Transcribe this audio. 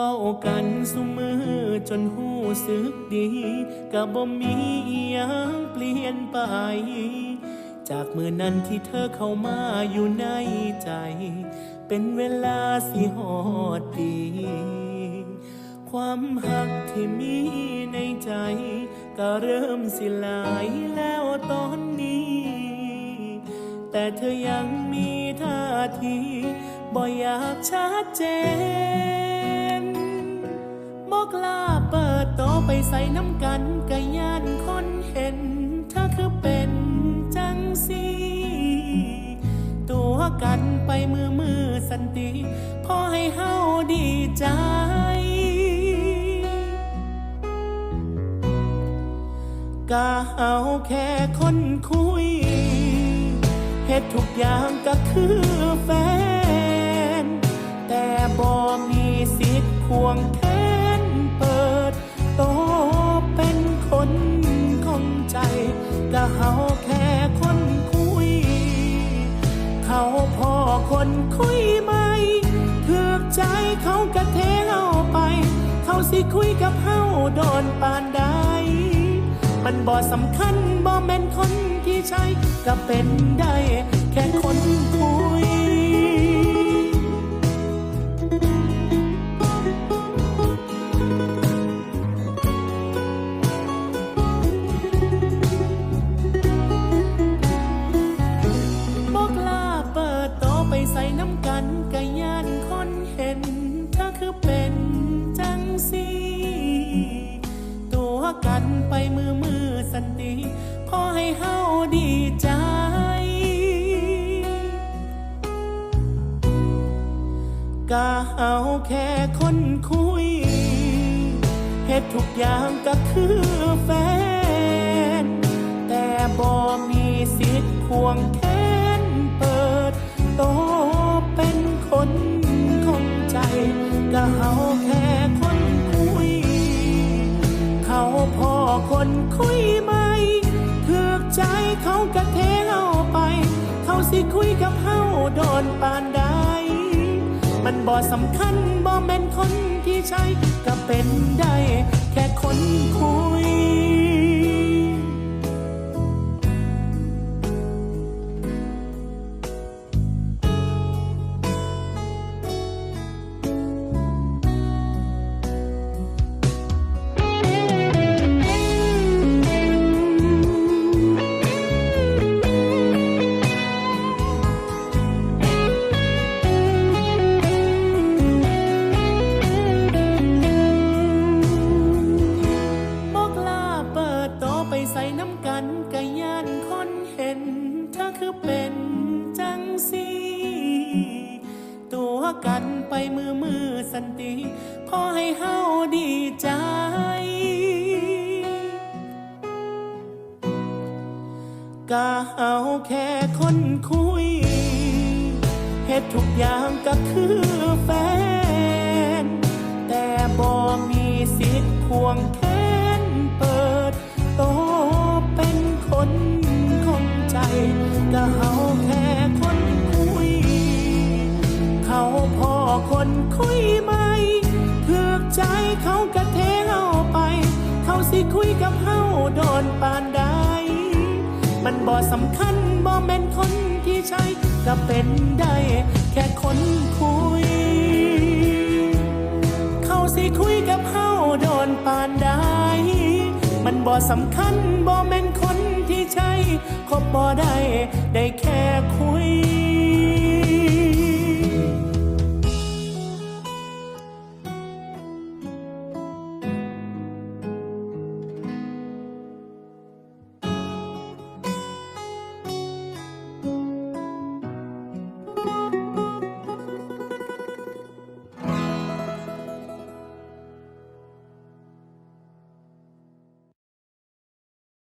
เว้ากันสุมือจนหูสึกดีก็บ่มีอิหยังเปลี่ยนไป จากมือนั้นที่เธอเข้ามาอยู่ในใจ เป็นเวลาสิหอดดีความหักที่มีในใจก็เริ่มสิลายแล้วตอนนี้ แต่เธอยังมีท่าทีบ่อยากชัดเจน กล้าเปิดโตไปใส่น้ำกันกะยานคนเห็น เธอคือเป็นจังสีตัวกันไปมือมือสันติพอให้เฮาดีใจก็เอาแค่คนคุยเหตุทุกอย่างก็คือแฟน แต่บ่มีสิทธิ์ควงแข ละเขาแค่คนคุย เขาพอคนคุยไหมถือกใจเขากระเทเอาไป เขาสิคุยกับเฮาโดนปานใดมันบ่สำคัญบ่แม่นคนที่ใช่ก็เป็นได้ น้ำกันกะยานคนเห็นเธอคือเป็นจังสีตัวกันไปมือมือสันติพอให้เฮาดีใจก็เอาแค่คนคุยเหตุทุกอย่างก็คือแฟน แต่บ่มีสิทธิ์ควงแข คนคุยไหมถือกใจเขากระเทเอาไป เขาสิคุยกับเฮาโดนปานใด มันบ่สำคัญบ่แม่นคนที่ใช่ก็เป็นได้แค่คนคุย น้ำกันกะยานคนเห็นเธอคือเป็นจังสีตัวกันไปมือมือสันติพอให้เฮาดีใจก็เอาแค่คนคุยเหตุทุกอย่างก็คือแฟน คนคุยไหมถือกใจเขากระเทเฮาไป เขาสิคุยกับเฮาโดนปานใด มันบ่สำคัญบ่แม่นคนที่ใช่ก็เป็นได้ แค่คนคุย เขาสิคุยกับเฮาโดนปานใด มันบ่สำคัญบ่แม่นคนที่ใช่คบบ่ได้ได้แค่คุย